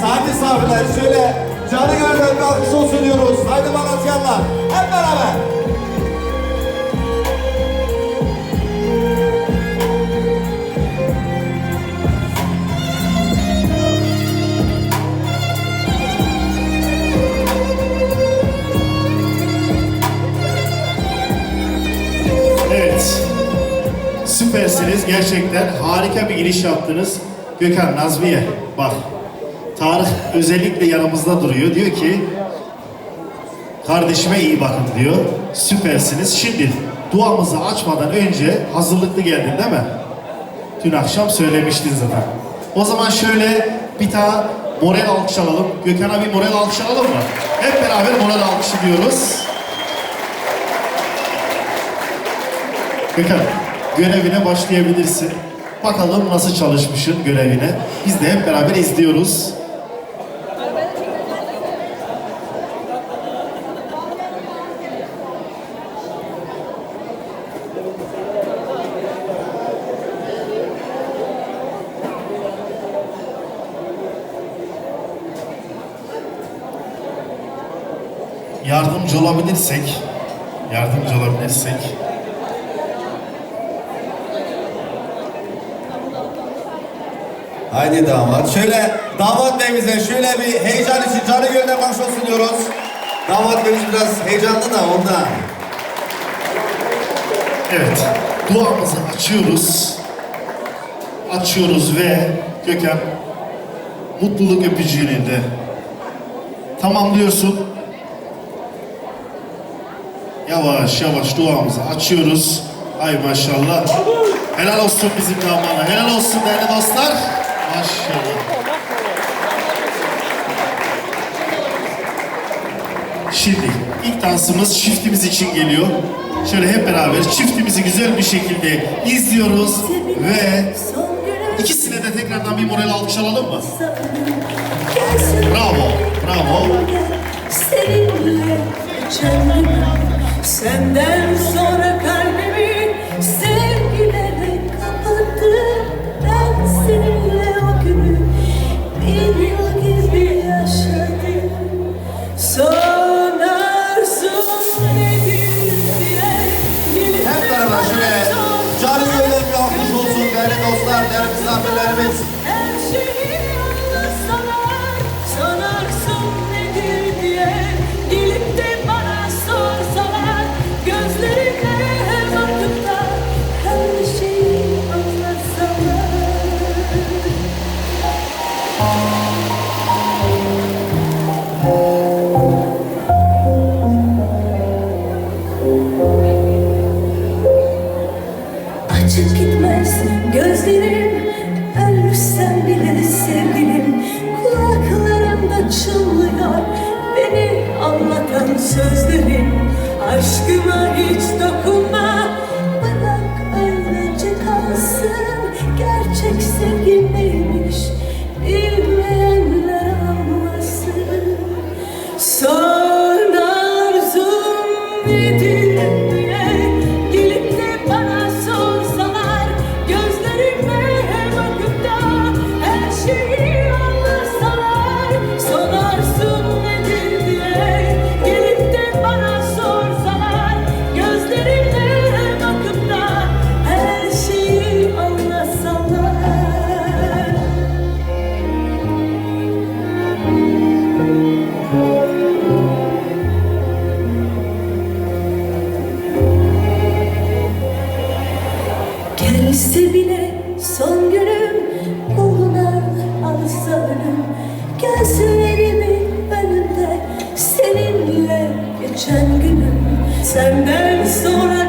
sahne sahibiler şöyle canı gönülden bir alkış olsun diyoruz. Haydi Malatyalılar hep beraber. Evet. Süpersiniz. Gerçekten harika bir giriş yaptınız. Gökhan Nazmiye bak Tarık özellikle yanımızda duruyor. Diyor ki kardeşime iyi bakın diyor. Süpersiniz. Şimdi duamızı açmadan önce hazırlıklı geldin değil mi? Dün akşam söylemiştin zaten. O zaman şöyle bir daha moral alkış alalım. Gökhan'a bir moral alkış alalım mı? Hep beraber moral alkışı diyoruz. Gökhan, görevine başlayabilirsin. Bakalım nasıl çalışmışsın görevine. Biz de hep beraber izliyoruz. Yardımcı olabilirsek, yardımcı olabilirsek Haydi damat. Şöyle damat beyimize şöyle bir heyecan için canı gönülden karşılsın diyoruz. Damat beyimiz biraz heyecanlı da ondan. Evet, duamızı açıyoruz. Açıyoruz ve Gökhan mutluluk öpücüğünü de tamamlıyorsun. Yavaş yavaş duamızı açıyoruz. Ay maşallah. Helal olsun bizim damana. Helal olsun değerli dostlar. Maşallah. Şimdi ilk dansımız çiftimiz için geliyor. Şöyle hep beraber çiftimizi güzel bir şekilde izliyoruz ve ikisine de tekrardan bir moral alkış alalım mı? Bravo, bravo. Seninle Senden sonra dostlar, değerli misafirlerimiz. Her şeyi Açık gitmez. Gözlerim Ölürsem bile sevgilim. Kulaklarımda çınlıyor. Beni anlatan sözlerin Aşkıma hiç dokunma geçen günüm. Senden sonra